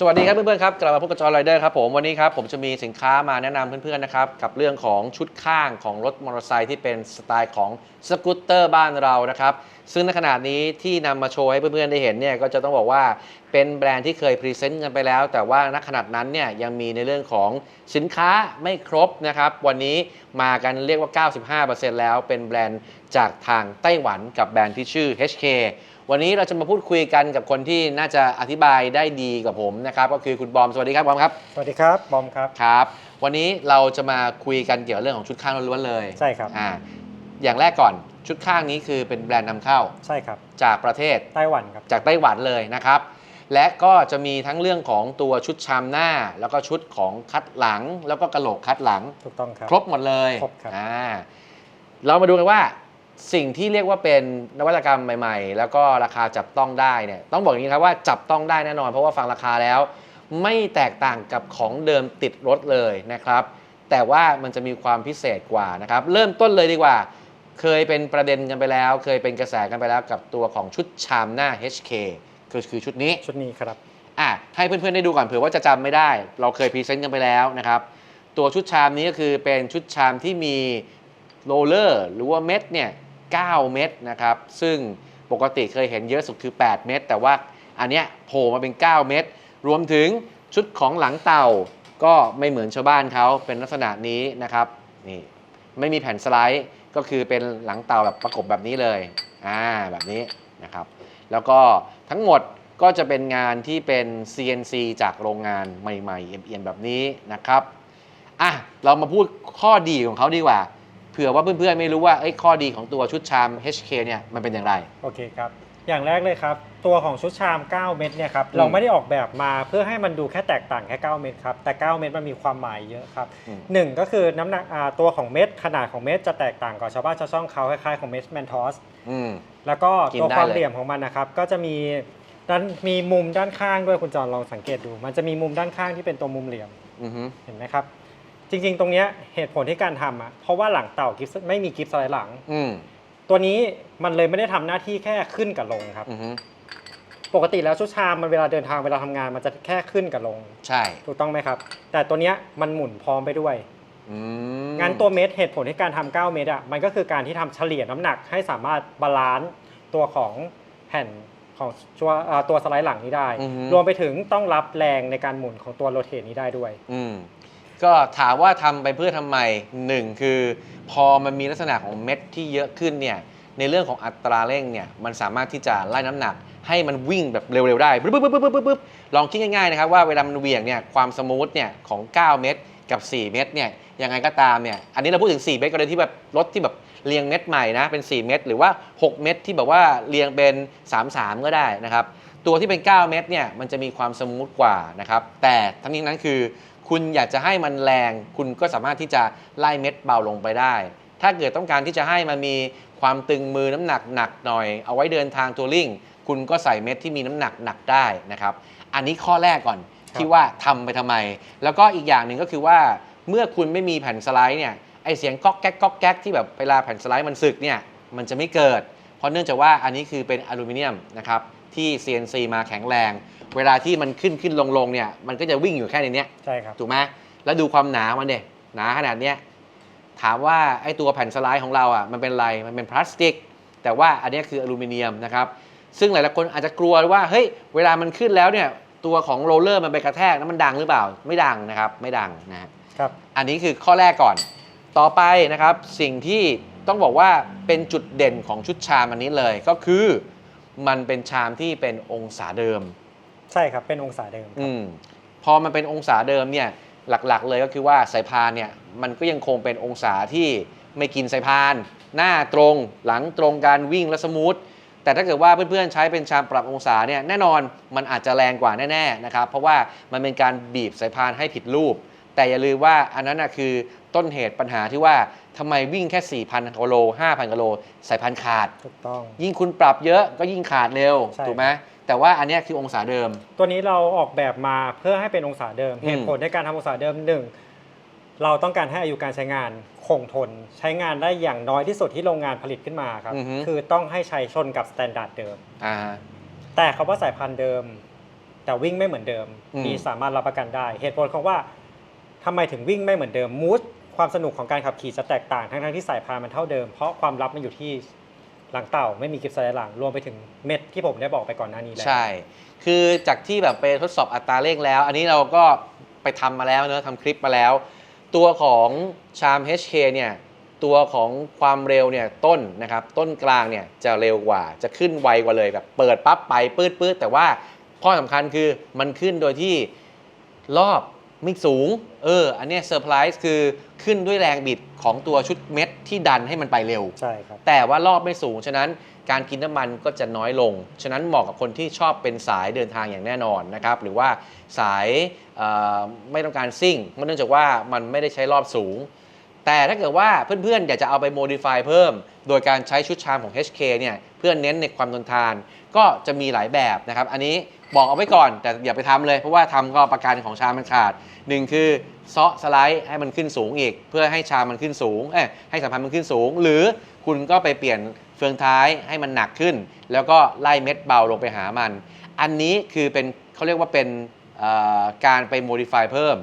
สวัสดีครับเพื่อนๆครับกลับมาพบกับจอร์ไรเดอร์ครับผมวันนี้ครับผมจะมีสินค้ามาแนะนำเพื่อนๆนะครับกับเรื่องของชุดข้างของรถมอเตอร์ไซค์ที่เป็นสไตล์ของสกูตเตอร์บ้านเรานะครับซึ่งในขณะนี้ที่นำมาโชว์ให้เพื่อนๆได้เห็นเนี่ยก็จะต้องบอกว่าเป็นแบรนด์ที่เคยพรีเซนต์กันไปแล้ว แต่ว่าณขนาดนั้นเนี่ยยังมีในเรื่องของสินค้าไม่ครบนะครับวันนี้มากันเรียกว่า 95%แล้วเป็นแบรนด์จากทางไต้หวันกับแบรนด์ที่ชื่อ HK วันนี้เราจะมาพูดคุยกันกับคนที่น่าจะอธิบายได้ดีกว่าผมนะครับก็คือคุณบอมสวัสดีครับบอมครับสวัสดีครับบอมครับครับ วันนี้เราจะมาคุยกันเกี่ยวกับเรื่องของชุดข้างล้วนๆเลยใช่ครับอ่าอย่างแรกก่อนชุดข้างนี้คือเป็นแบรนด์นำเข้าใช่ครับจากประเทศไต้หวันครับจากไต้หวันเลยนะครับและก็จะมีทั้งเรื่องของตัวชุดชามหน้า แล้วก็ชุดของคัดหลัง แล้วก็กระโหลกคัดหลังถูกต้องครับครบหมดเลยครบครับอ่าเรามาดูกันว่า สิ่งที่เรียกว่าเป็นนวัตกรรมใหม่ ๆ แล้วก็ราคาจับต้องได้เนี่ยต้องบอกอย่างนี้ครับว่าจับต้องได้แน่นอน เพราะว่าฟังราคาแล้ว ไม่แตกต่างกับของเดิมติดรถเลยนะครับ แต่ว่ามันจะมีความพิเศษกว่านะครับ เริ่มต้นเลยดีกว่า เคยเป็นประเด็นกันไปแล้ว เคยเป็นกระแสกันไปแล้วกับตัวของชุดชามหน้า HK คือคือชุดนี้ชุดนี้ครับอะให้เพื่อนๆได้ดูก่อนเผื่อว่าจะจำไม่ได้ เราเคยพรีเซนต์กันไปแล้วนะครับตัวชุดชามนี้ก็คือเป็นชุดชามที่มีโรลเลอร์หรือว่าเม็ดเนี่ย 9 เม็ดนะครับ ซึ่งปกติเคยเห็นเยอะสุดคือ 8 เม็ดแต่ว่าอันเนี้ยโผล่มาเป็น 9 เม็ดรวมถึงชุดของหลังเต่าก็ไม่เหมือนชาวบ้านเขาเป็นลักษณะนี้นะครับนี่ไม่มีแผ่นสไลด์ก็คือเป็นหลังเต่าแบบประกบแบบนี้เลยอ่าแบบนี้นะครับ แล้วก็ทั้งหมดก็จะเป็นงานที่เป็น CNC จากโรงงานใหม่ๆเอียมๆแบบนี้นะครับอะเรามาพูดข้อดีของเขาดีกว่า ผื่อว่าเพื่อนๆไม่รู้ว่าเอ้ยข้อดีของตัวชุดชาม HK เนี่ยมันเป็นอย่างไร โอเคครับอย่างแรกเลยครับ ตัวของชุดชาม 9 เม็ดเนี่ยครับอืมเราไม่ได้ออกแบบมาเพื่อให้มันดูแค่แตกต่างแค่ 9 เม็ดครับแต่ 9 เม็ดมันมีความหมายเยอะครับอืมหนึ่งก็คือน้ำหนักอ่าตัวของเม็ดขนาดของเม็ดจะแตกต่างกับชาวบ้านชาวช่องเขาคล้ายๆของเม็ดแมนทอสอืมแล้วก็กินตัวได้ความเลยเหลี่ยมของมันนะครับ ก็จะมีด้านมีมุมด้านข้างด้วยคุณจอนลองสังเกตดู มันจะมีมุมด้านข้างที่เป็นตัวมุมเหลี่ยมอือฮึเห็นไหมครับ จริง ๆ ตรงเนี้ยเหตุผลที่การทำอะเพราะว่าหลังเต่ากิฟต์ไม่มีกิฟต์สไลด์หลัง อืมตัวนี้มันเลยไม่ได้ทำหน้าที่แค่ขึ้นกับลงครับ อือฮึปกติแล้วชุดชามมันเวลาเดินทางเวลาทำงานมันจะแค่ขึ้นกับลง ใช่ถูกต้องไหมครับ แต่ตัวเนี้ยมันหมุนพร้อมไปด้วย อืมงานตัวเม็ดเหตุผลที่การทำ9เม็ดอะมันก็คือการที่ทำเฉลี่ยน้ำหนักให้สามารถบาลานซ์ตัวของแผ่นของตัวเอ่อตัวสไลด์หลังนี้ได้ อือฮึรวมไปถึงต้องรับแรงในการหมุนของตัวโรเทตนี้ได้ด้วย อืม ก็ถามว่าทำไปเพื่อทำไมหนึ่งคือพอมันมีลักษณะของเม็ดที่เยอะขึ้นเนี่ยในเรื่องของอัตราเร่งเนี่ยมันสามารถที่จะไล่น้ำหนัก ให้มันวิ่งแบบเร็วๆได้ปึ๊บปึ๊บปึ๊บปึ๊บปึ๊บปึ๊บลองคิดง่ายๆนะครับว่าเวลามันเหวี่ยงเนี่ยความสมูทเนี่ยของ 9 เม็ดกับ 4 เม็ดเนี่ยยังไงก็ตามเนี่ยอันนี้เราพูดถึง 4 เม็ดกรณีที่แบบรถที่แบบเรียงเม็ดใหม่นะเป็น 4 เม็ดหรือว่า 6 เม็ดที่แบบว่าเรียงเป็น 3 3 ก็ได้นะครับตัวที่เป็น 9 เม็ดเนี่ยมันจะมีความสมูทกว่านะครับแต่ทั้งนี้นั้นคือ คุณอยากจะให้มันแรง คุณก็สามารถที่จะไล่เม็ดเบาลงไปได้ ถ้าเกิดต้องการที่จะให้มันมีความตึงมือน้ำหนักหนักหน่อย เอาไว้เดินทางทัวริ่ง คุณก็ใส่เม็ดที่มีน้ำหนักหนักได้นะครับ อันนี้ข้อแรกก่อนครับที่ว่าทำไปทำไม แล้วก็อีกอย่างหนึ่งก็คือว่าเมื่อคุณไม่มีแผ่นสไลด์เนี่ยไอเสียงก๊อกแก๊กก๊อกแก๊กที่แบบเวลาแผ่นสไลด์มันสึกเนี่ยมันจะไม่เกิด เพราะเนื่องจากว่าอันนี้คือเป็นอลูมิเนียมนะครับ ที่ CNC มาแข็งแรง เวลาที่มันขึ้นขึ้นลงลงเนี่ยมันก็จะวิ่งอยู่แค่ในเนี้ยใช่ครับ ถูกไหมแล้วดูความหนามันเด็หนาขนาดเนี้ยถามว่าไอ้ตัวแผ่นสไลด์ของเราอะมันเป็นอะไรมันเป็นพลาสติก แต่ว่าอันเนี้ยคืออลูมิเนียมนะครับซึ่งหลายๆคนอาจจะกลัวว่าเฮ้ยเวลามันขึ้นแล้วเนี่ยตัวของโรลเลอร์มันไปกระแทกแล้วมันดังหรือเปล่าไม่ดังนะครับไม่ดังนะฮะครับอันนี้คือข้อแรกก่อน ต่อไปนะครับสิ่งที่ต้องบอกว่าเป็นจุดเด่นของชุดชามอันนี้เลยก็คือ มันเป็นชามที่เป็นองศาเดิม ใช่ครับเป็นองศาเดิมครับ อืมพอมันเป็นองศาเดิมเนี่ยหลักๆ เลยก็คือว่าสายพานเนี่ยมันก็ยังคงเป็นองศาที่ไม่กินสายพาน หน้าตรงหลังตรงการวิ่งและสมูทแต่ถ้าเกิดว่าเพื่อนๆใช้เป็นชามปรับองศาเนี่ยแน่นอนมันอาจจะแรงกว่าแน่ๆนะครับเพราะว่ามันเป็นการบีบสายพานให้ผิดรูป แต่อย่าลืมว่าอันนั้นนะคือต้นเหตุปัญหาที่ว่า ทำไมวิ่งแค่ 4,000กิโล5,000กิโลสายพานขาด ถูกต้อง ยิ่งคุณปรับเยอะก็ยิ่งขาดเร็ว ใช่ ถูกไหมแต่ว่าอันเนี้ยคือองศาเดิม ตัวนี้เราออกแบบมาเพื่อให้เป็นองศาเดิม อืม เหตุผลในการทำองศาเดิมหนึ่งเราต้องการให้อายุการใช้งานคงทน ใช้งานได้อย่างน้อยที่สุดที่โรงงานผลิตขึ้นมาครับ อือฮึ คือต้องให้ใช้ชนกับสแตนดาร์ดเดิม อ่า แต่คำว่าสายพันธุ์เดิม แต่วิ่งไม่เหมือนเดิมอืม มีสามารถรับประกันได้ เหตุผลของว่าทำไมถึงวิ่งไม่เหมือนเดิมมูด ความสนุกของการขับขี่จะแตกต่างทั้งๆที่สายพานมันเท่าเดิม เพราะความลับมันอยู่ที่หลังเต่าไม่มีกิฟต์สไลด์หลังรวมไปถึงเม็ดที่ผมได้บอกไปก่อนหน้านี้แล้ว ใช่ คือจากที่แบบไปทดสอบอัตราเร่งแล้ว อันนี้เราก็ไปทำมาแล้วเนอะทำคลิปมาแล้ว ตัวของชาม HK เนี่ยตัวของความเร็วเนี่ยต้นนะครับต้นกลางเนี่ยจะเร็วกว่าจะขึ้นไวกว่าเลยแบบเปิดปั๊บไปปืดปืดแต่ว่าข้อสำคัญคือมันขึ้นโดยที่รอบ ไม่สูง เออ อันเนี้เซอร์ไพรส์คือขึ้นด้วยแรงบิดของตัวชุดเม็ดที่ดันให้มันไปเร็ว ใช่ครับ แต่ว่ารอบไม่สูง ฉะนั้นการกินน้ำมันก็จะน้อยลง ฉะนั้นเหมาะกับคนที่ชอบเป็นสายเดินทางอย่างแน่นอนนะครับ หรือว่าสายเอ่อไม่ต้องการซิ่งเพราะเนื่องจากว่ามันไม่ได้ใช้รอบสูง แต่ถ้าเกิดว่าเพื่อนๆ อยากจะเอาไปโมดิฟายเพิ่ม โดยการใช้ชุดชามของ HK เนี่ยเพื่อเน้นในความทนทาน ก็จะมีหลายแบบนะครับ อันนี้บอกเอาไว้ก่อนแต่อย่าไปทำเลย เพราะว่าทำก็ประกันของชามมันขาดหนึ่งคือเซาะสไลด์ให้มันขึ้นสูงอีก เพื่อให้ชามมันขึ้นสูงเอ้ให้สัมพันธ์มันขึ้นสูง หรือคุณก็ไปเปลี่ยนเฟืองท้ายให้มันหนักขึ้น แล้วก็ไล่เม็ดเบาลงไปหามัน อันนี้คือเป็นเขาเรียกว่าเป็นการไปโมดิฟายเพิ่ม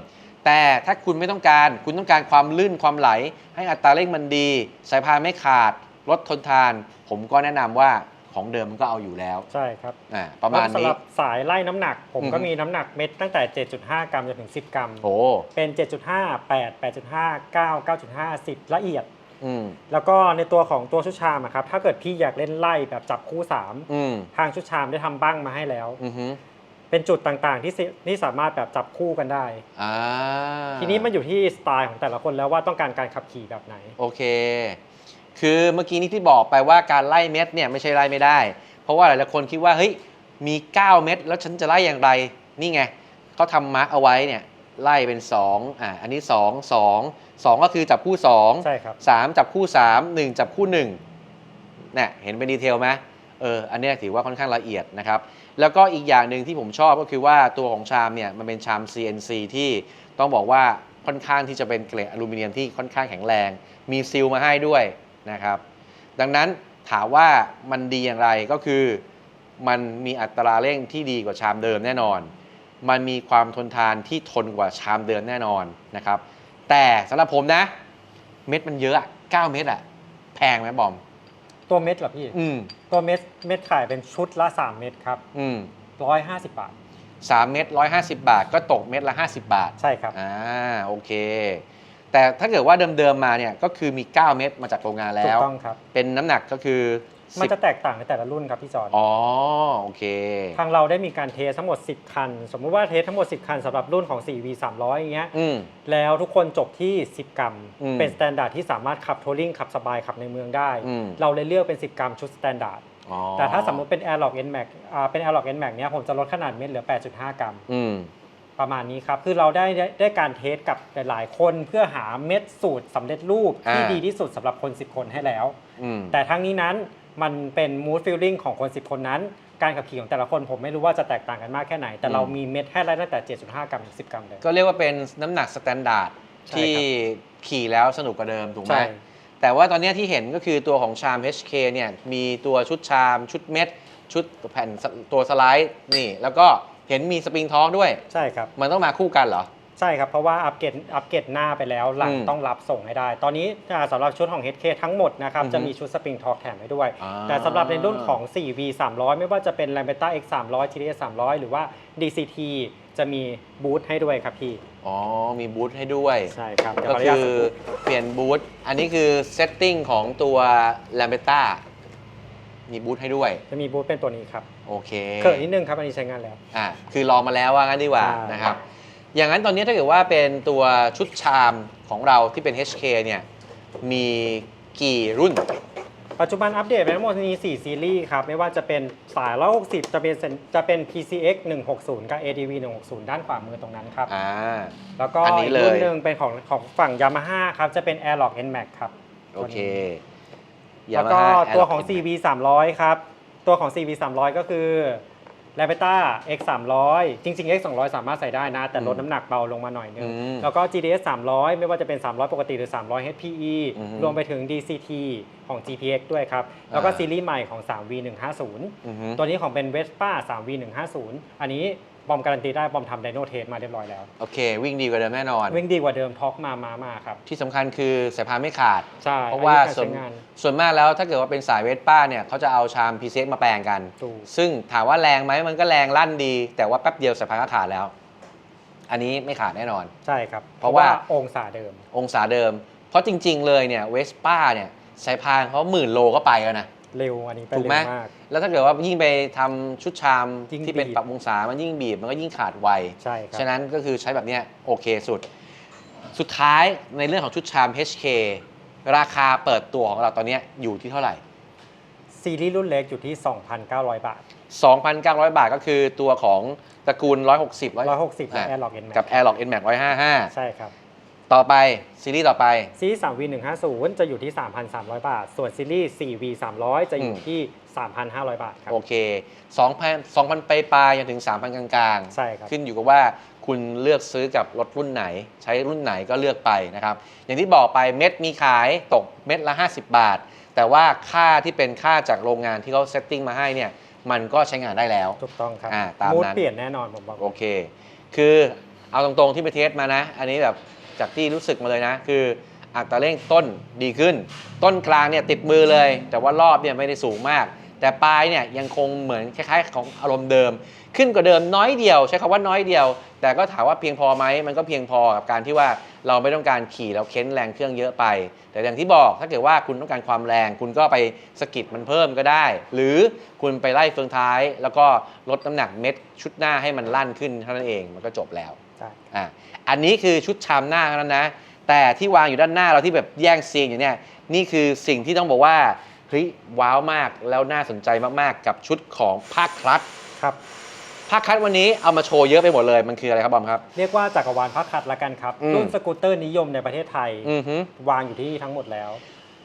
แต่ถ้าคุณไม่ต้องการคุณต้องการความลื่นความไหล ให้อัตราเร่งมันดี สายพานไม่ขาด รถทนทาน ผมก็แนะนำว่าของเดิมมันก็เอาอยู่แล้วใช่ครับอ่าประมาณแล้วสำนี้หรับสายไล่น้ำหนัก ผมก็อือฮึมีน้ำหนักเม็ดตั้งแต่ 7.5 กรัมจนถึง 10 กรัม โอ้เป็น 7.5 8 8.5 9 9.5 10 ละเอียด อืมแล้วก็ในตัวของตัวชุดชามอะครับ ถ้าเกิดพี่อยากเล่นไล่แบบจับคู่ อืม3 ทางชุดชามได้ทำบ้างมาให้แล้ว อือฮึ เป็นจุดต่างๆที่สิที่สามารถแบบจับคู่กันได้ อ่าทีนี้มันอยู่ที่สไตล์ของแต่ละคนแล้วว่าต้องการการขับขี่แบบไหน โอเค คือเมื่อกี้นี้ที่บอกไปว่าการไล่เม็ดเนี่ยไม่ใช่ไล่ไม่ได้ เพราะว่าหลายๆคนคิดว่าเฮ้ยมี 9 เม็ดแล้วฉันจะไล่อย่างไร นี่ไงเขาทำมาร์กเอาไว้เนี่ยไล่เป็น2อ่าอันนี้ 2 2 2 ก็คือจับคู่ 2 ใช่ครับ3จับคู่3 1จับคู่1เนี่ยเห็นเป็นดีเทลไหมเอออันเนี้ยถือว่าค่อนข้างละเอียดนะครับ แล้วก็อีกอย่างหนึ่งที่ผมชอบก็คือว่าตัวของชามเนี่ยมันเป็นชาม CNC ที่ต้องบอกว่าค่อนข้างที่จะเป็นเกรดอลูมิเนียมที่ค่อนข้างแข็งแรง มีซีลมาให้ด้วยนะครับ ดังนั้นถามว่ามันดีอย่างไรก็คือ มันมีอัตราเร่งที่ดีกว่าชามเดิมแน่นอน มันมีความทนทานที่ทนกว่าชามเดิมแน่นอนนะครับ แต่สำหรับผมนะ เม็ดมันเยอะอะ9เม็ดอะแพงไหมบอม ตัวเม็ดเหรอพี่อืมตัวเม็ดเม็ดขายเป็นชุดละ 3 เม็ดครับอืม150บาท สามเม็ดร้อยห้าสิบบาท ก็ตกเม็ดละห้าสิบบาทใช่ครับ อ่าโอเค แต่ถ้าเกิดว่าเดิมๆมาเนี่ยก็คือมี 9 เม็ดมาจากโรงงานถูแล้กว ต้องครับ เป็นน้ำหนักก็คือ มัน10จะแตกต่างในแต่ละรุ่นครับพี่จอนอ๋อโอเค ทางเราได้มีการเทสทั้งหมด 10 คัน สมมุติว่าเทสทั้งหมด 10 คันสำหรับรุ่นของ 4V 300อย่างเงี้ยอืม แล้วทุกคนจบที่ 10 กรัม อืมเป็นสแตนดาร์ดที่สามารถขับทัวริงขับสบายขับในเมืองได้ อืม เราเลยเลือกเป็น 10 กรัมชุดสแตนดาร์ดอ๋อแต่ถ้าสมมติเป็น Airlock N Max อ่าเป็น Airlock N Max เนี้ยผมจะลดขนาดเม็ดเหลือ 8.5 กรัม อืม ประมาณนี้ครับ คือเราได้ได้ได้การเทสกับหลายๆคนเพื่อหาเม็ดสูตรสำเร็จรูปที่อ่า ดีที่สุดสำหรับคน 10 คนให้แล้ว อืมแต่ทั้งนี้นั้น มันเป็น mood feeling ของคน 10 คนนั้น การขับขี่ของแต่ละคนผมไม่รู้ว่าจะแตกต่างกันมากแค่ไหน แต่เรามีเม็ดให้ไล่ตั้งแต่ 7.5 กรัมถึง10 กรัมเลย ก็เรียกว่าเป็นน้ำหนักสแตนดาร์ดใช่ที่ครับขี่แล้วสนุกกว่าเดิมถูกไหมใช่แต่ว่าตอนเนี้ยที่เห็นก็คือตัวของชาม HK เนี่ยมีตัวชุดชาม ชุดเม็ด ชุดแผ่นสตัวสไลด์นี่ แล้วก็เห็นมีสปริงท้องด้วย ใช่ครับ มันต้องมาคู่กันเหรอ ใช่ครับ เพราะว่าอัปเกรดอัปเกรดหน้าไปแล้วหลังอืมต้องรับส่งให้ได้ ตอนนี้อ่าสำหรับชุดของ HK ทั้งหมดนะครับ อือฮึจะมีชุดสปริงทอร์กแถมให้ด้วย อ่า แต่สำหรับในรุ่นของ 4V 300 ไม่ว่าจะเป็น Lambretta X 300 TDS 300 หรือว่า DCT จะมีบูทให้ด้วยครับพี่ อ๋อ มีบูทให้ด้วย ใช่ครับเดี๋ยวก็ขออนุญาคืตอสกู๊ปเปลี่ยนบูทอันนี้คือเซตติ้งของตัว l a m b e t t a มีบูทให้ด้วย จะมีบูทเป็นตัวนี้ครับโอเคเกิดนิดนึงครับ อันนี้ใช้งานแล้ว อะคือลองมาแล้วว่างั้นดีกว่าใช่ นะครับ อย่างนั้นตอนนี้ถ้าเกิดว่าเป็นตัวชุดชามของเราที่เป็น HK เนี่ยมีกี่รุ่น ปัจจุบันอัปเดตไปทั้งหมดมี 4 ซีรีส์ครับ ไม่ว่าจะเป็นสาย 160 จะเป็นเซนจะเป็น PCX 160 กับ ADV 160 ด้านขวามือตรงนั้นครับ อ่า แล้วก็อันนี้อีกเลย รุ่นหนึ่งเป็นของของฝั่ง Yamaha ครับ จะเป็น Airlock N Max ครับโอเคแล้วก็ Yamaha ตัวของ Aerox CV 300 ครับ ตัวของ CV 300 ก็คือ l a b e t t a X 300จริงๆ X 200สามารถใส่ได้นะ แต่ลดอืมน้ำหนักเบาลงมาหน่อยนึง อืมแล้วก็ GTS 300 ไม่ว่าจะเป็น 300 ปกติหรือ 300 HPE อือฮึรวมไปถึง DCT ของ GPX ด้วยครับ แล้วก็อ่า ซีรีส์ใหม่ของ 3V 150 อือฮึ ตัวนี้ของเป็น Vespa 3V 150 อันนี้ บอมการันตีได้บอมทำไดโนเทสมาเรียบร้อยแล้ว โอเค วิ่งดีกว่าเดิมแน่นอน วิ่งดีกว่าเดิมท็อกมามามาครับ ที่สำคัญคือสายพานไม่ขาด ใช่เพราะว่าอายุกส่วนใช้งานส่วนมากแล้วถ้าเกิดว่าเป็นสายเวสป้าเนี่ยเขาจะเอาชามพีเซมาแปลงกันถูกซึ่งถามว่าแรงไหมมันก็แรงลั่นดี แต่ว่าแป๊บเดียวสายพานก็ขาดแล้ว อันนี้ไม่ขาดแน่นอน ใช่ครับ เพราะว่าองศาเดิม องศาเดิม เพราะจริง ๆ เลยเนี่ยเวสป้าเนี่ยสายพานเขาหมื่นโลก็ไปแล้วนะ เร็วอันนี้ไปถูกเร็ไหมวมาก แล้วถ้าเกิดว่ายิ่งไปทำชุดชามยิ่งที่เป็นบีบ ปรับองศามันยิ่งบีบมันก็ยิ่งขาดไว ใช่ครับ ฉะนั้นก็คือใช้แบบเนี้ยโอเคสุด สุดท้ายในเรื่องของชุดชาม HK ราคาเปิดตัวของเราตอนเนี้ยอยู่ที่เท่าไหร่ ซีรีส์รุ่นเล็กอยู่ที่ 2,900 บาท 2,900 บาทก็คือตัวของตระกูล 160 160และอะ Airlock N Max กับ Airlock N Max 155 ใช่ครับ ต่อไปซีรีส์ต่อไป ซีรีส์ 3V 150 จะอยู่ที่ 3,300 บาท ส่วนซีรีส์ 4V 300 จะอยู่อืมที่ 3,500 บาทครับ โอเค2,000 2,000 ไปปลายๆจนถึง 3,000 กลางๆ ใช่ครับ ขึ้นอยู่กับว่าคุณเลือกซื้อกับรถรุ่นไหน ใช้รุ่นไหนก็เลือกไปนะครับ อย่างที่บอกไปเม็ดมีขายตกเม็ดละ 50 บาท แต่ว่าค่าที่เป็นค่าจากโรงงานที่เขาเซตติ้งมาให้เนี่ย มันก็ใช้งานได้แล้ว ถูกต้องครับอ่าตามนั้นมูดเปลี่ยนแน่นอนผมบอก โอเค คือเอาตรงๆที่ไปเทสมานะ อันนี้แบบ จากที่รู้สึกมาเลยนะ คืออัตราเร่งต้นดีขึ้น ต้นกลางเนี่ยติดมือเลย แต่ว่ารอบเนี่ยไม่ได้สูงมาก แต่ปลายเนี่ยยังคงเหมือนคล้ายๆ ของอารมณ์เดิม ขึ้นกว่าเดิมน้อยเดียว ใช้คำว่าน้อยเดียว แต่ก็ถามว่าเพียงพอไหมมันก็เพียงพอกับการที่ว่าเราไม่ต้องการขี่แล้วเค้นแรงเครื่องเยอะไป แต่อย่างที่บอกถ้าเกิดว่าคุณต้องการความแรง คุณก็ไปสกิดมันเพิ่มก็ได้ หรือคุณไปไล่เฟืองท้าย แล้วก็ลดน้ำหนักเม็ดชุดหน้าให้มันลั่นขึ้นเท่านั้นเองมันก็จบแล้ว อะอันนี้คือชุดชามหน้าเท่านั้นนะ แต่ที่วางอยู่ด้านหน้าเราที่แบบแย่งซีนอยู่เนี่ยนี่คือสิ่งที่ต้องบอกว่าเฮ้ยว้าวมากแล้วน่าสนใจมากๆ กับชุดของภาคคลัตครับภาคคลัตวันนี้เอามาโชว์เยอะไปหมดเลยมันคืออะไรครับบอมครับ เรียกว่าจักรวาลพักคัดละกันครับอืมรุ่นสกูตเตอร์นิยมในประเทศไทยอือฮึวางอยู่ที่ทั้งหมดแล้ว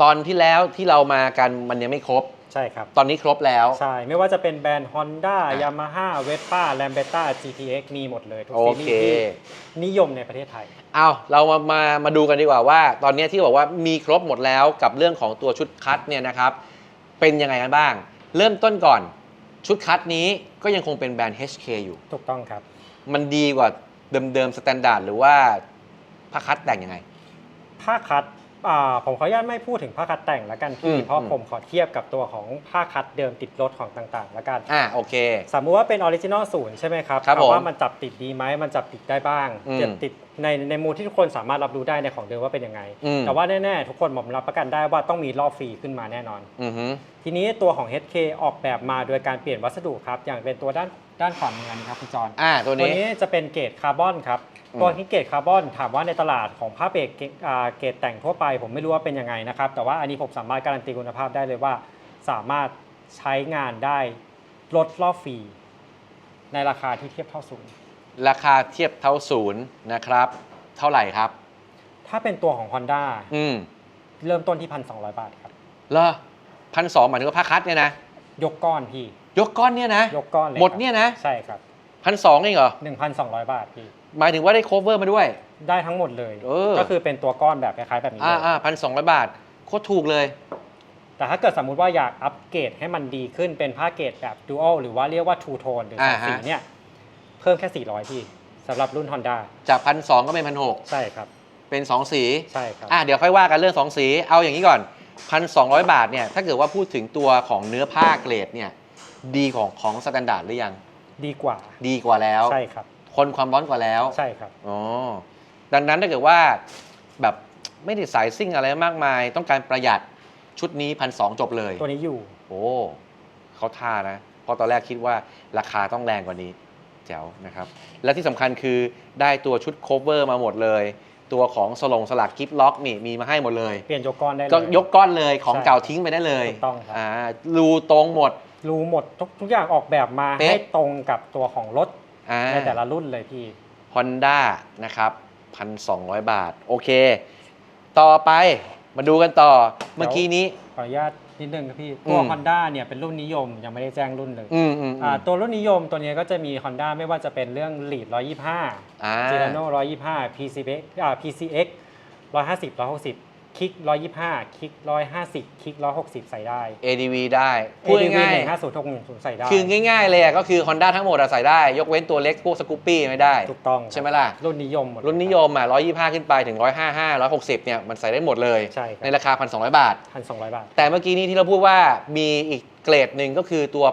ตอนที่แล้วที่เรามากันมันยังไม่ครบ ใช่ครับ ตอนนี้ครบแล้ว ใช่ ไม่ว่าจะเป็นแบรนด์ Honda อะ Yamaha Vespa Lambretta GTX มีหมดเลยทุกโอซีเครีส์ที่นิยมในประเทศไทย เอาเรามามามาดูกันดีกว่าว่า ตอนนี้ที่บอกว่ามีครบหมดแล้วกับเรื่องของตัวชุดคัดเนี่ยนะครับ เป็นยังไงกันบ้าง เริ่มต้นก่อนชุดคัดนี้ก็ยังคงเป็นแบรนด์ HK อยู่ ถูกต้องครับ มันดีกว่าเดิมๆสแตนดาร์ดหรือว่าผ้าคัดแต่งยังไงผ้าคัดอ่า ผมขออนุญาตไม่พูดถึงผ้าคัดแต่งละกันอืพี่มเพราะอืมผมขอเทียบกับตัวของผ้าคัดเดิมติดรถของต่างๆละกันอ่าโอเค สมมุติว่าเป็นออริจินอลศูนย์ใช่ไหมครับครับถามว่าผมมันจับติดดีไหมมันจับติดได้บ้างอืมเจ็บติดในในมูลที่ทุกคนสามารถรับรู้ได้ในของเดิมว่าเป็นยังไงอืมแต่ว่าแน่ๆ ทุกคนผมรับประกันได้ว่าต้องมีรอบฟรีขึ้นมาแน่นอนอือฮึทีนี้ตัวของ HK ออกแบบมาโดยการเปลี่ยนวัสดุครับ อย่างเป็นตัวด้าน ด้านขวามืออันนี้ครับคุณจอนอ่าตัวตัวนี้นี้จะเป็นเกรดคาร์บอนครับอืมตัวที่เกรดคาร์บอนถามว่าในตลาดของผ้าเบรกเกรดอ่าเกรดแต่งทั่วไป ผมไม่รู้ว่าเป็นยังไงนะครับ แต่ว่าอันนี้ผมสามารถการันตีคุณภาพได้เลยว่า สามารถใช้งานได้ลดรอบฟรีในราคาที่เทียบเท่าศูนย์ ราคาเทียบเท่าศูนย์นะครับ เท่าไหร่ครับ ถ้าเป็นตัวของ Honda อืมเริ่มต้นที่ 1,200 บาทครับ เหรอพันสองหมายถึงว่าผ้าคัดเนี่ยนะ ยกก้อนพี่ ยกก้อนเนี่ยนะ ยกก้อนเลยหมดครับเนี่ยนะ ใช่ครับพันสองเองเหรอ1,200บาทพี่ หมายถึงว่าได้ cover มาด้วย ได้ทั้งหมดเลย เออ ก็คือเป็นตัวก้อนแบบคล้ายๆแบบนี้อ่าเลยอ่าพันสองร้อยบาทโคตรถูกเลย แต่ถ้าเกิดสมมุติว่าอยากอัปเกรดให้มันดีขึ้นเป็นผ้าเกรดแบบ Dual หรือว่าเรียกว่า Two Tone หรือสองอ่าฮะ สีเนี่ย เพิ่มแค่ 400 พี่สำหรับรุ่น Honda จากพันสองก็เป็นพันหกใช่ครับ เป็นสองสี ใช่ครับ อะเดี๋ยวค่อยว่ากันเรื่องสองสี เอาอย่างนี้ก่อน พันสองบาทเนี่ยถ้าเกิดว่าพูดถึงตัวของเนื้อผ้าเกรดเนี่ยดีของของสแตนดาร์ดหรือยัง ดีกว่า ดีกว่าแล้วใช่ครับ คนความร้อนกว่าแล้วใช่ครับอ๋อดังนั้นถ้าเกิดว่าแบบไม่ได้สายซิ่งอะไรมากมาย ต้องการประหยัดชุดนี้พันสจบเลย ตัวนี้อยู่ โอ้เขาท่านะเพราะตอนแรกคิดว่าราคาต้องแรงกว่านี้แจ๋วนะครับ และที่สำคัญคือได้ตัวชุดโคเวอร์มาหมดเลย ตัวของสลงสลักกิฟล็อกนี่มีมาให้หมดเลย เปลี่ยนยกก้อนได้เลย ก็ยกก้อนเลยของใช่เก่าทิ้งไปได้เลยถูกต้องครับ อ่ารูตรงหมด รูหมดทุกทุกอย่างออกแบบมาเป๊ะ ให้ตรงกับตัวของรถอ่า ในแต่ละรุ่นเลยพี่ Honda นะครับ 1,200 บาท โอเค ต่อไปมาดูกันต่อเมื่อกี้นี้ขออนุญาต นิดนึงครับพี่ตัว อืม Honda เนี่ยเป็นรุ่นนิยมยังไม่ได้แจ้งรุ่นเลยอืมอืมอือ่ามตัวรุ่นนิยมตัวนี้ก็จะมี Honda ไม่ว่าจะเป็นเรื่อง Lead 125 อ่า g i r a n o 125 PCX อ่า PCX 150 160 คลิก 125 คลิก 150 คลิก 160 ใส่ได้ ADV ได้พูด ADV ง่าย150 610ใส่ได้ ๆคือง่ายๆเลยอะก็คือ Honda ทั้งหมดอะใส่ได้ ยกเว้นตัวเล็กพวกสกูปปี้ไม่ได้ ถูกต้องครับใช่ไหมล่ะ รุ่นนิยมหมด รุ่นนิยมอะ125 ขึ้นไปถึง 155 160 เนี่ย มันใส่ได้หมดเลยใช่ครับในราคา 1,200 บาทพันสองร้อยบาท แต่เมื่อกี้นี้ที่เราพูดว่ามีอีกเกรดหนึ่งก็คือตัว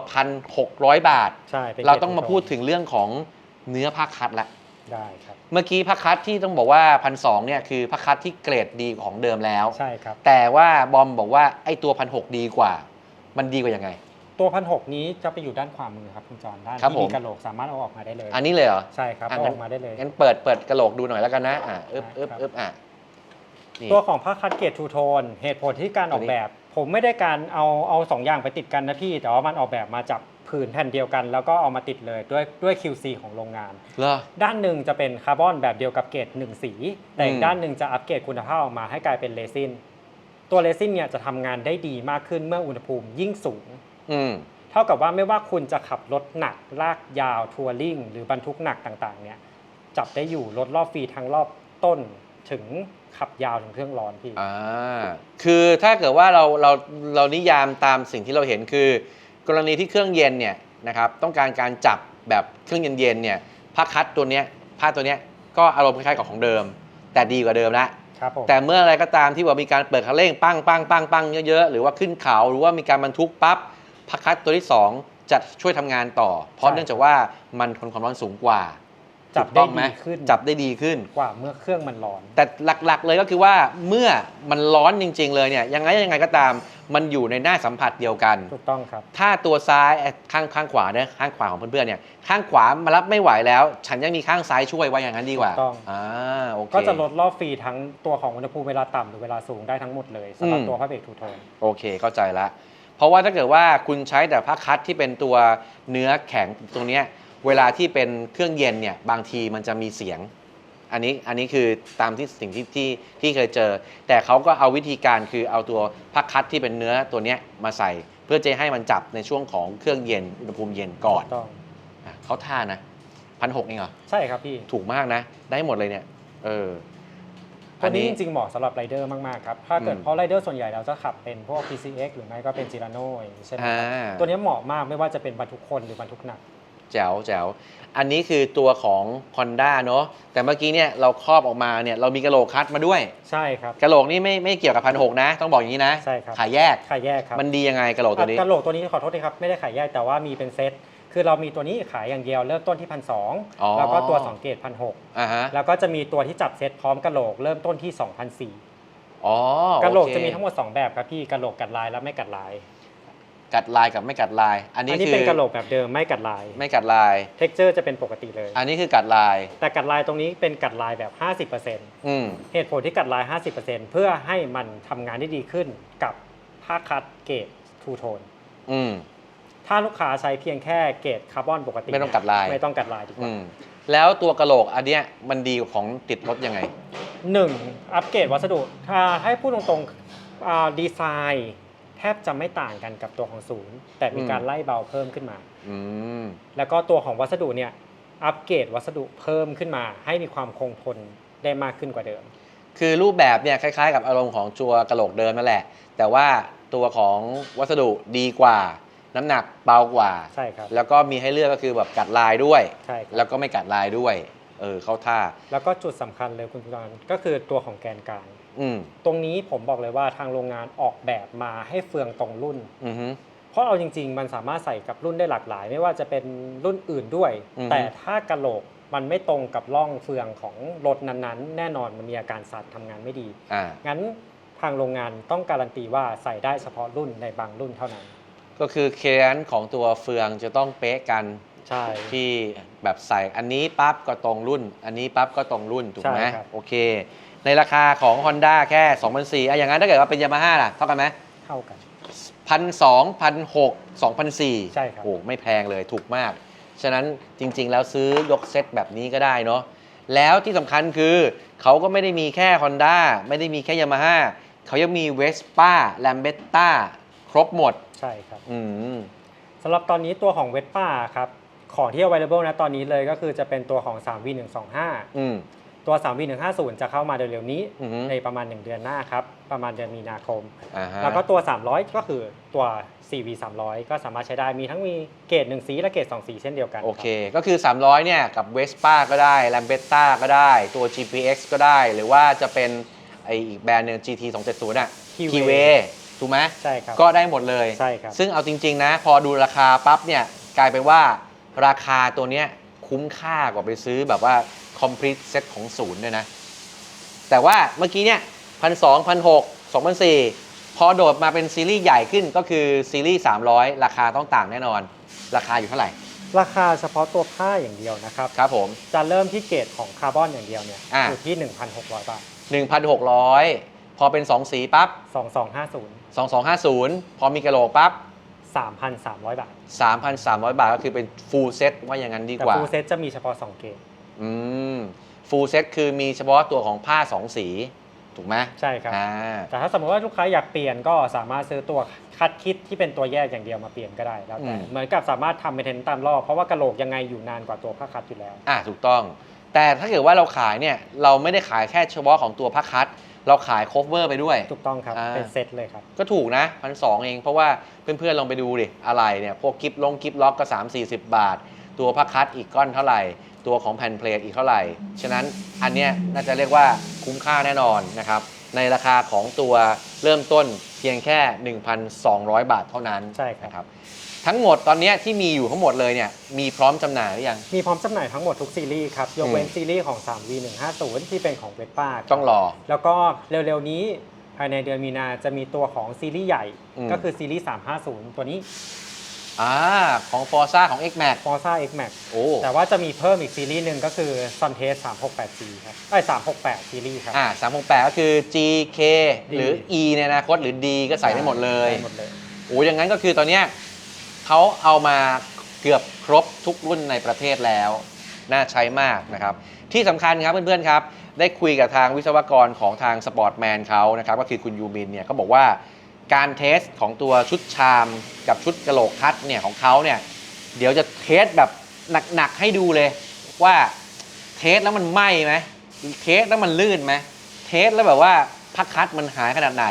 1,600 บาท ใช่ป็นเราต้องมากพูดถึงเรื่องของเนื้อผ้าคัดละ ได้ครับ เมื่อกี้ผ้าคัดที่ต้องบอกว่า1,200เนี่ยคือผ้าคัดที่เกรดดีกว่าของเดิมแล้ว ใช่ครับ แต่ว่าบอมบอกว่าไอ้ตัว1,600ดีกว่า มันดีกว่ายังไง ตัวพันหกนี้จะไปอยู่ด้านขวามือครับคุณจอนด้านครับที่ผมมีกระโหลกสามารถเอาออกมาได้เลย อันนี้เลยเหรอ ใช่ครับอะเอางั้อนอกมาได้เลย งั้นเปิดเปิดกระโหลกดูหน่อยแล้วกันนะอะอึ๊บได้อึ๊บครับอึ๊บอะนี่ ตัวของผ้าคัดเกรดทูโทนเหตุผลที่การออกแบบ ผมไม่ได้การเอาเอาสองอย่างไปติดกันนะพี่ แต่ว่ามันออกแบบมาจาก ผืนแผ่นเดียวกัน แล้วก็เอามาติดเลยด้วยด้วย QC ของโรงงาน เหรอ ด้านหนึ่งจะเป็นคาร์บอนแบบเดียวกับเกรดหนึ่งสี แต่อีอืกม ด้านหนึ่งจะอัปเกรดคุณภาพออกมาให้กลายเป็นเรซิน ตัวเรซินเนี่ยจะทำงานได้ดีมากขึ้นเมื่ออุณหภูมิยิ่งสูง อืม เท่ากับว่าไม่ว่าคุณจะขับรถหนัก ลากยาว ทัวริงหรือบรรทุกหนักต่างๆ เนี่ย จับได้อยู่รถรอบฟรีทั้งรอบต้นถึงขับยาวถึงเครื่องร้อนพี่ อ่า คือถ้าเกิดว่าเราเราเรานิยามตามสิ่งที่เราเห็นคือ กรณีที่เครื่องเย็นเนี่ยนะครับต้องการการจับแบบเครื่องเย็นๆเนี่ยผ้าคัดตัวเนี้ยผ้าตัวเนี้ยก็อารมณ์คล้ายๆกับของเดิม แต่ดีกว่าเดิมละครับผมแต่เมื่ออะไรก็ตามที่ว่ามีการเปิดคันเร่งปั้งปั้งปั้งปั้งเยอะๆ หรือว่าขึ้นเขาหรือว่ามีการบรรทุกปั๊บพักคัดตัวที่ 2 จะช่วยทำงานต่อ เพราะเนื่องจากว่ามันทนความร้อนสูงกว่า จับถูกได้ต้องหมดีขึ้นจับได้ดีขึ้นกว่าเมื่อเครื่องมันร้อน แต่หลักๆเลยก็คือว่าเมื่อมันร้อนจริง ๆ เลยเนี่ยยังไงยังไงก็ตามมันอยู่ในหน้าสัมผัสเดียวกันถูกต้องครับ ถ้าตัวซ้ายเอ่อข้างข้างขวาเนี่ยข้างขวาของเพื่อนๆเนี่ยข้างขวามารับไม่ไหวแล้ว ฉันยังมีข้างซ้ายช่วยไว้อย่างนั้นดีกว่าถูกต้องอ่าโอเคก็จะลดรอบฟรีทั้งตัวของอุณหภูมิเวลาต่ำหรือเวลาสูงได้ทั้งหมดเลยสำหรับอืมตัวพระเบรกทูโทนโอเคเข้าใจละเพราะว่าถ้าเกิดว่าคุณใช้แต่ผ้าคัดที่เป็นตัวเนื้อแข็งตรงเนี้ย เวลาที่เป็นเครื่องเย็นเนี่ยบางทีมันจะมีเสียง อันนี้อันนี้คือตามที่สิ่งที่ที่ที่เคยเจอ แต่เขาก็เอาวิธีการคือเอาตัวผ้าคัดที่เป็นเนื้อตัวเนี้ยมาใส่ เพื่อจะให้มันจับในช่วงของเครื่องเย็นอุณหภูมิเย็นก่อนถูต้องอะเขาท่านะพันหกเองเหรอ ใช่ครับพี่ถูกมากนะ ได้หมดเลยเนี่ย เออ ตัวนี้จริงๆเหมาะสำหรับไรเดอร์มากๆครับ ถ้าเกิดอืมเพราะไรเดอร์ส่วนใหญ่เราจะขับเป็นพวก PCX หรือไม่ก็เป็น Girano อย่างนี้ใช่ไหมอ่าครับตัวนี้เหมาะมากไม่ว่าจะเป็นบรรทุกคนหรือบรรทุกหนัก แจ๋วแจ๋วอันนี้คือตัวของ Honda เนอะแต่เมื่อกี้เนี่ยเราครอบออกมาเนี่ยเรามีกระโหลกคัดมาด้วยใช่ครับกระโหลกนี่ไม่ไม่เกี่ยวกับพันหกนะ ต้องบอกอย่างนี้นะใช่ครับขายแยกขายแยกครับมันดียังไงกระโหลกตัวนี้อะกระโหลกตัวนี้ขอโทษทีครับไม่ได้ขายแยกแต่ว่ามีเป็นเซตคือเรามีตัวนี้ขายอย่างเดียวเริ่มต้นที่พันสอ๋อแล้วก็ตัว 2 เกรดพันหอ่าฮะแล้วก็จะมีตัวที่จับเซตพร้อมกระโหลกเริ่มต้นที่2,004อ๋อกระโหลกโอเคจะมีทั้งหมด 2 แบบครับพี่กระโหลกกัดลายและไม่กัดลาย กัดลายกับไม่กัดลาย อันนี้อันนี้คือเป็นกระโหลกแบบเดิมไม่กัดลาย ไม่กัดลาย เท็กเจอร์จะเป็นปกติเลย อันนี้คือกัดลาย แต่กัดลายตรงนี้เป็นกัดลายแบบ 50%อืมเหตุผลที่กัดลาย 50%เพื่อให้มันทำงานได้ดีขึ้นกับผ้าคัดเกรดทูโทน อืม ถ้าลูกค้าใช้เพียงแค่เกรดคาร์บอนปกติไม่ต้องกัดลาย ไม่ต้องกัดลายดีกอืว่า ม แล้วตัวกระโหลกอันเนี้ยมันดีกว่าของติดรถยังไง หนึ่งอัปเกรดวัสดุถ้าให้พูดตรงๆอ่าดีไซน์ แทบจะไม่ต่างกันกับตัวของศูนย์แต่มีการอืมไล่เบาเพิ่มขึ้นมาอืมแล้วก็ตัวของวัสดุเนี่ยอัปเกรดวัสดุเพิ่มขึ้นมา ให้มีความคงทนได้มากขึ้นกว่าเดิม คือรูปแบบเนี่ยคล้ายๆ กับอารมณ์ของตัวกระโหลกเดิมนั่นแหละ แต่ว่าตัวของวัสดุดีกว่า น้ำหนักเบากว่าใช่ครับแล้วก็มีให้เลือกก็คือแบบกัดลายด้วยใช่ครับแล้วก็ไม่กัดลายด้วยเออเข้าท่า แล้วก็จุดสำคัญเลยคุณผู้ชมก็คือตัวของแกนกลาง อืมตรงนี้ผมบอกเลยว่าทางโรงงานออกแบบมาให้เฟืองตรงรุ่น อือฮึ เพราะเอาจริง ๆ มันสามารถใส่กับรุ่นได้หลากหลาย ไม่ว่าจะเป็นรุ่นอื่นด้วย อือฮึ แต่ถ้ากระโหลกมันไม่ตรงกับร่องเฟืองของรถนั้นๆ แน่นอนมันมีอาการสั่นทำงานไม่ดี อ่า งั้นทางโรงงานต้องการันตีว่าใส่ได้เฉพาะรุ่นในบางรุ่นเท่านั้น ก็คือเคลียร์ของตัวเฟืองจะต้องเป๊ะกันใช่ ที่แบบใส่อันนี้ปั๊บก็ตรงรุ่น อันนี้ปั๊บก็ตรงรุ่นถูกไหมใช่ครับ โอเค ในราคาของ Honda แค่2,400อะอย่างนั้นถ้าเกิดว่าเป็นยามาฮ่าล่ะ เท่ากันไหมเท่ากัน พันสองพันหกสองพันสี่ใช่ครับ โอ้ไม่แพงเลยถูกมาก ฉะนั้นจริง ๆ แล้วซื้อยกเซตแบบนี้ก็ได้เนาะแล้วที่สำคัญคือเขาก็ไม่ได้มีแค่ Honda ไม่ได้มีแค่ Yamaha เขายังมี Vespa Lambretta ครบหมด ใช่ครับอืม สำหรับตอนนี้ตัวของเวสป้าครับ ของที่ available นะตอนนี้เลยก็คือจะเป็นตัวของ 3V125 อืม ตัว 3 v 1 5 0จะเข้ามาเร็วๆนี้อือฮึในประมาณ 1 เดือนหน้าครับ ประมาณเดือนมีนาคม อ่าฮะแล้วก็ตัว 300 ก็คือตัว 4V 300 ก็สามารถใช้ได้มีทั้งมีเกรด1สีและเกรด2สีเช่นเดียวกันโอเครับก็คือ 300 เนี่ย กับ Vespa ก็ได้ Lambretta ก็ได้ ตัว GPX ก็ได้ หรือว่าจะเป็นไออีกแบรนด์หนึง GT 270อะ Keyway Keyway ถูกไหมใช่ครับ ก็ได้หมดเลย ใช่ครับ ซึ่งเอาจริง ๆ นะ พอดูราคาปั๊บเนี่ย กลายเป็นว่าราคาตัวเนี้ย คุ้มค่ากว่าไปซื้อแบบว่า complete set ของศูนย์ด้วยนะ แต่ว่าเมื่อกี้เนี่ยพันสองพันหกสองพันสี่พอโดดมาเป็นซีรีส์ใหญ่ขึ้นก็คือซีรีส์ 300 ราคาต้องต่างแน่นอน ราคาอยู่เท่าไหร่ ราคาเฉพาะตัวผ้าอย่างเดียวนะครับ ครับผม จะเริ่มที่เกรดของคาร์บอนอย่างเดียวเนี่ยอ่าอยู่ที่ 1,600 บาท 1,600 พอเป็น 2 สีปั๊บ 2250 2250 พอมีกระโหลกปั๊บ 3,300 บาท 3,300 บาทก็คือเป็น full set ว่าอย่างนั้นดีแต่กว่า ฟูลเซ็ตจะมีเฉพาะ 2 เกรดอืม full set คือมีเฉพาะตัวของผ้า2สี ถูกไหมใช่ครับ อ่าแต่ถ้าสมมติว่าลูกค้าอยากเปลี่ยนก็สามารถซื้อตัวคัดคิดที่เป็นตัวแยกอย่างเดียวมาเปลี่ยนก็ได้แล้วแต่อืมเหมือนกับสามารถทำเป็นเทนตามรอบเพราะว่ากระโหลกยังไงอยู่นานกว่าตัวผ้าคัดอยู่แล้ว อ่าถูกต้อง แต่ถ้าเกิดว่าเราขายเนี่ย เราไม่ได้ขายแค่เฉพาะของตัวผ้าคัดเราขาย cover ไปด้วย ถูกต้องครับ อ่า เป็นเซตเลยครับ ก็ถูกนะพันสองเอง เพราะว่าเพื่อนๆลองไปดูดิอะไรเนี่ย พวกกิฟลงกิฟล็อกก็ 3 4 0 บาท ตัวผ้าคัดอีกก้อนเท่าไหร่ ตัวของแผ่นเพลทอีกเท่าไหร่ ฉะนั้นอันเนี้ยน่าจะเรียกว่าคุ้มค่าแน่นอนนะครับ ในราคาของตัวเริ่มต้นเพียงแค่ 1,200 บาทเท่านั้นใช่ครับ นะครับ ทั้งหมดตอนเนี้ยที่มีอยู่ทั้งหมดเลยเนี่ยมีพร้อมจำหน่ายหรือยัง มีพร้อมจำหน่ายทั้งหมดทุกซีรีส์ครับ ยกเว้นอืมซีรีส์ของ 3V 150ที่เป็นของเวสป้าต้องรอ แล้วก็เร็วๆนี้ภายในเดือนมีนาจะมีตัวของซีรีส์ใหญ่ อืม ก็คือซีรีส์350 ตัวนี้อ่าของ Forza ของ X Max Forza X Max โอ้แต่ว่าจะมีเพิ่มอีกซีรีส์หนึ่งก็คือ Suntail 368G ครับไอ้ย368 ซีรีส์ครับ อ่า368ก็คือ G K หรือ E ในอนาคตหรือ D ก็ใส่ได้หมดเลย ได้หมดเลย โอ้อย่างนั้นก็คือตอนเนี้ย เขาเอามาเกือบครบทุกรุ่นในประเทศแล้ว น่าใช้มากนะครับ ที่สำคัญครับเพื่อนๆครับ ได้คุยกับทางวิศวกรของทางสปอร์ตแมนเขานะครับ ก็คือคุณยูมินเนี่ยเขาบอกว่าการเทสของตัวชุดชามกับชุดกระโหลกคัดเนี่ยของเขาเนี่ย เดี๋ยวจะเทสแบบหนักๆให้ดูเลยว่าเทสแล้วมันไหม้ไหมเทสแล้วมันลื่นไหมเทสแล้วแบบว่าพักคัดมันหายขนาดไหน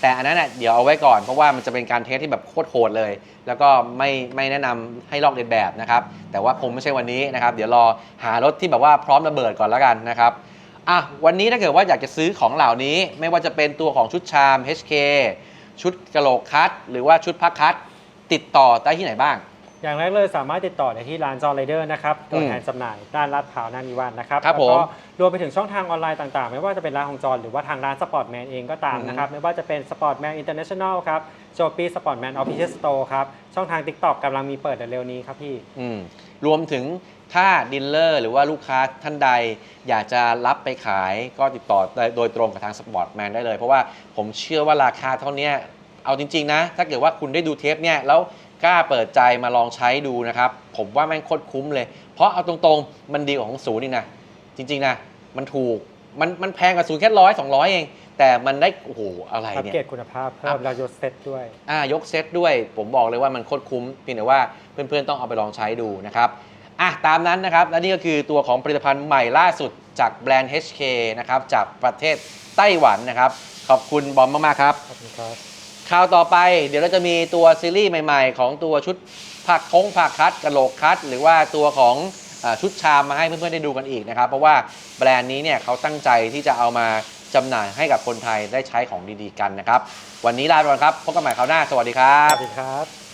แต่อันนั้นน่ะเดี๋ยวเอาไว้ก่อนเพราะว่ามันจะเป็นการเทสที่แบบโคตรโหดเลย แล้วก็ไม่ไม่แนะนำให้ลอกเลียนแบบนะครับ แต่ว่าคงไม่ใช่วันนี้นะครับ เดี๋ยวรอหารถที่แบบว่าพร้อมระเบิดก่อนแล้วกันนะครับอะวันนี้ถ้าเกิดว่าอยากจะซื้อของเหล่านี้ ไม่ว่าจะเป็นตัวของชุดชาม HK ชุดกระโหลกคัด หรือว่าชุดพักคัด ติดต่อได้ที่ไหนบ้าง อย่างแรกเลยสามารถติดต่อได้ที่ร้านจอไรเดอร์นะครับตัวแทนจำหน่ายด้านลาดพร้าวนานิวานนะครับครับแล้วก็ผมรวมไปถึงช่องทางออนไลน์ต่างๆ ไม่ว่าจะเป็นร้านของจอหรือว่าทางร้านสปอร์ตแมนเองก็ตามอือฮึนะครับไม่ว่าจะเป็นสปอร์ตแมนอินเตอร์เนชั่นแนลครับโจปีสปอร์ตแมนออฟฟิเชียลสโตร์ครับช่องทาง TikTok กำลังมีเปิดเร็วๆนี้ครับพี่อืมรวมถึงถ้าดีลเลอร์หรือว่าลูกค้าท่านใด อยากจะรับไปขายก็ติดต่อได้โดยตรงกับทางสปอร์ตแมนได้เลย เพราะว่าผมเชื่อว่าราคาเท่าเนี้ยเอาจริง ๆ นะ ถ้าเกิดว่าคุณได้ดูเทปเนี่ยแล้ว กล้าเปิดใจมาลองใช้ดูนะครับ ผมว่าแม่งโคตรคุ้มเลย เพราะเอาตรงๆ มันดีกว่าของศูนย์นี่นะ จริง ๆ นะ มันถูก มันมันแพงกว่าศูนย์แค่ร้อยสองร้อยเอง แต่มันได้ โอ้โห อะไรอัปเนี่ย เกรดคุณภาพเพิ่อัมพแล้วยศเซตด้วย อ่ายกเซตด้วยผมบอกเลยว่ามันโคตรคุ้มเพียงแต่ว่าเพื่อนๆ ต้องเอาไปลองใช้ดูนะครับอะตามนั้นนะครับ และนี่ก็คือตัวของผลิตภัณฑ์ใหม่ล่าสุดจากแบรนด์ HK นะครับ จากประเทศไต้หวันนะครับ ขอบคุณบอมมากๆครับ ขอบคุณครับ ข่าวต่อไปเดี๋ยวเราจะมีตัวซีรีส์ใหม่ๆ ของตัวชุดผักคงผักคัดกระโหลกคัด หรือว่าตัวของอชุดชามมาให้เพื่อนๆได้ดูกันอีกนะครับ เพราะว่าแบรนด์นี้เนี่ยเขาตั้งใจที่จะเอามาจำหน่ายให้กับคนไทยได้ใช้ของดีๆกันนะครับ วันนี้ลาไปก่อนครับพบกันใหม่คราวหน้า สวัสดีครัสวัสดีครับ